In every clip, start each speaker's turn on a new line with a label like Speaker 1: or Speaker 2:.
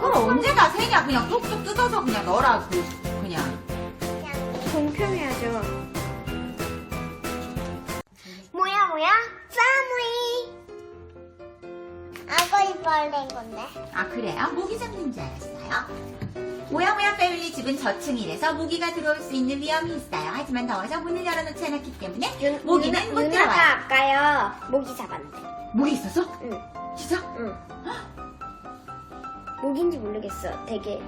Speaker 1: 그걸 언제 다 세냐? 그냥 뚝뚝 뜯어서 그냥 넣으라고. 그냥.
Speaker 2: 공평해야죠. 뭐야 뭐야? 쌈이. 아거이 벌레인 건데.
Speaker 1: 아, 그래요? 모기 잡는 줄 알았어요. 모야모야 패밀리 집은 저층이라서 모기가 들어올 수 있는 위험이 있어요. 하지만 더워서 문을 열어놓지 않았기 때문에 모기는 못
Speaker 2: 누나가
Speaker 1: 들어와요.
Speaker 2: 아까요 모기 잡았는데.
Speaker 1: 모기 있었어?
Speaker 2: 응,
Speaker 1: 진짜?
Speaker 2: 응. 모기인지 모르겠어. 되게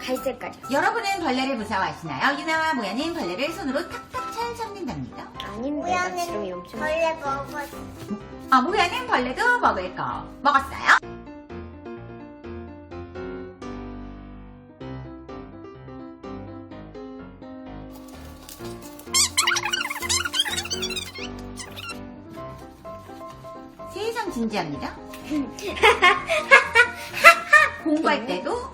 Speaker 2: 갈색깔이었어.
Speaker 1: 여러분은 벌레를 무서워하시나요? 유나와 모야는 벌레를 손으로 탁탁 잘 잡는답니다.
Speaker 2: 아닌데 나 지렁이 엄청.
Speaker 3: 벌레 먹었어.
Speaker 1: 아, 모야는 벌레도 먹을 거 먹었어요? 세상 진지합니다. 공부할 때도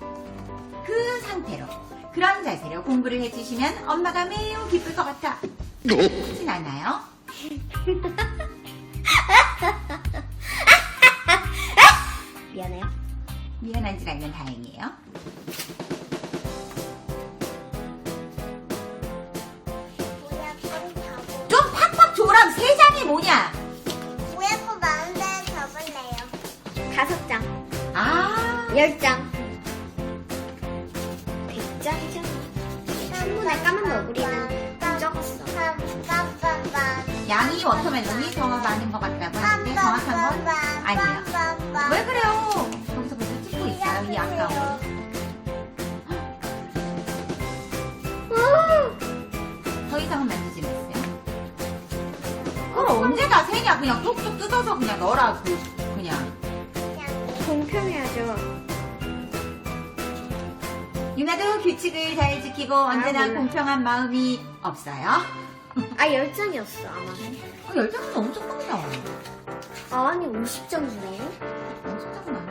Speaker 1: 그 상태로 그런 자세로 공부를 해주시면 엄마가 매우 기쁠 것 같아. 그렇진 않아요?
Speaker 2: 미안해요.
Speaker 1: 미안한 줄 알면 다행이에요. 10장.
Speaker 2: 100장이잖아. 나 까만 너구리는 좀 적었어.
Speaker 1: 양이 워터멜론이 더 많은 것 같다고 하는데 정확한 건 아니에요. 왜 그래요? 거기서 벌써 찍고 있어요. 이 아까운. 어! 더 이상은 만들지 마세요. 어, 그걸 언제 다 세냐? 그냥 뚝뚝 뜯어서 그냥 넣으라고. 그냥.
Speaker 2: 공평해야죠.
Speaker 1: 유나도 규칙을 잘 지키고 언제나
Speaker 2: 몰라.
Speaker 1: 공평한 마음이 없어요.
Speaker 2: 아, 열 장이었어, 아마.
Speaker 1: 어, 열장은 너무 조금이다.
Speaker 2: 아니, 50장이네.
Speaker 1: 숫자가 많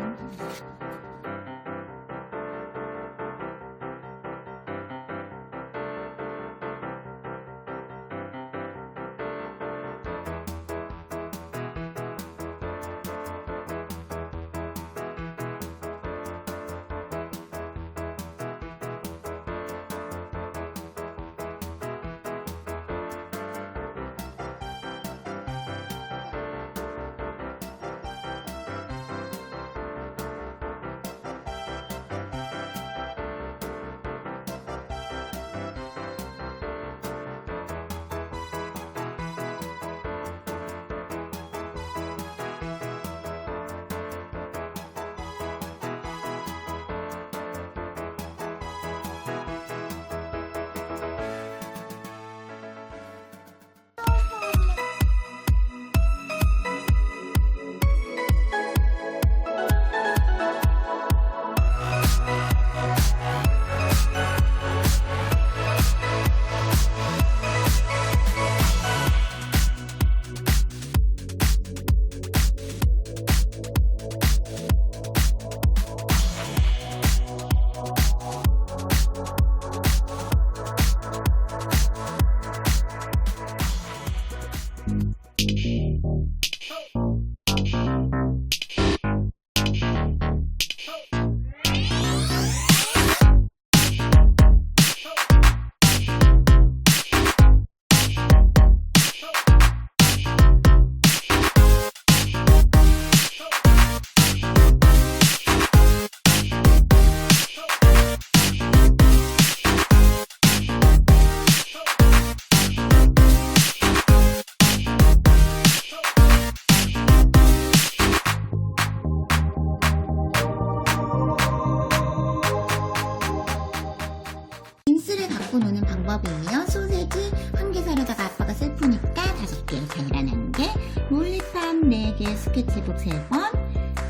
Speaker 1: 노는 방법이에요. 소세지 한 개 사려다가 아빠가 슬프니까 다섯 개, 계란 개, 몰리판 네 개, 스케치북 세 번,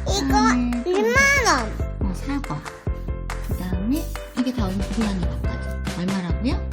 Speaker 3: 이거
Speaker 1: 음,
Speaker 3: 1만원.
Speaker 1: 어, 사과. 그 다음에 이게 다 고양이 밥까지. 얼마라고요?